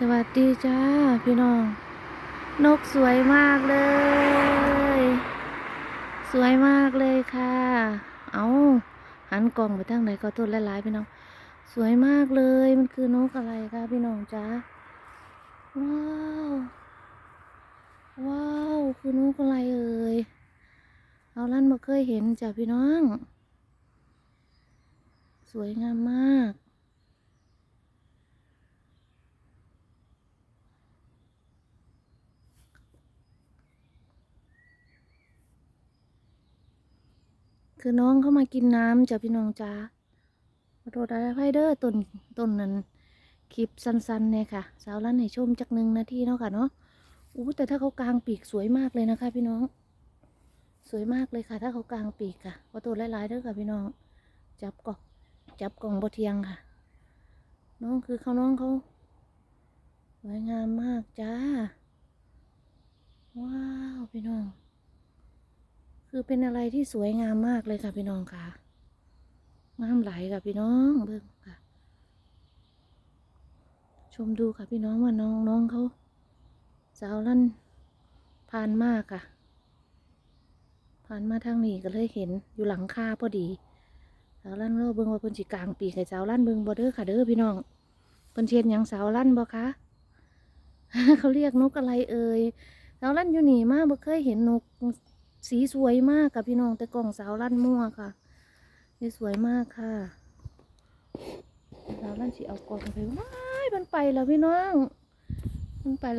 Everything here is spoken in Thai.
สวัสดีจ้าพี่น้อง นกสวยมากเลย สวยมากเลยค่ะ เอาหันกล่องไปทางไหนก็ตัวหลายๆพี่น้อง สวยมากเลยมันคือนกอะไรคะพี่น้องจ้าว้าวว้าวคือนกอะไรเอ่ยเอาลั่นมาเคยเห็นจ้ะพี่น้อง สวยงามมาก คือน้องเข้ามากินน้ำจ้ะพี่น้องจ้าขอโทษอะไรไพเดอร์ต้นต้นนั้นคลิปสั้นๆเนี่ยค่ะ สาวร้านให้ชมจักหนึ่งนาทีเนาะค่ะเนาะอู้แต่ถ้าเขากลางปีกสวยมากเลยนะคะ พี่น้อง สวยมากเลยค่ะ ถ้าเขากลางปีกค่ะขอตัวหลายๆเด้อค่ะพี่น้อง จับกล่องจับกล่องบะเทียงค่ะ น้องคือเขาน้องเขาสวยงามมากจ้า ว้าว พี่น้อง คือเป็นอะไรที่สวยงามมากเลยค่ะพี่น้องค่ะงามไหลค่ะพี่น้องเบิ่งค่ะ ชมดูค่ะพี่น้องว่าน้องน้องเขาสาวลั่นผ่านมากค่ะ ผ่านมาทางนี้ก็เลยเห็นอยู่หลังคาพอดีสาวลั่นเราเบิ่งว่าเพิ่นสิกลางปีกให้สาวลั่นเบิ่งบ่เด้อค่ะเด้อพี่น้องเพิ่นเชียนหยังสาวลั่นบ่คะเขาเรียกนกอะไรเอ่ยสาวลั่นอยู่นี่มาบ่เคยเห็นนก สีสวยมากค่ะพี่น้อง แต่กล่องสาวลั่นมั่วค่ะนี่สวยมากค่ะ สาวลั่นสีเอากล่องไปว้ายมันไปแล้วพี่น้อง มันไปแล้ว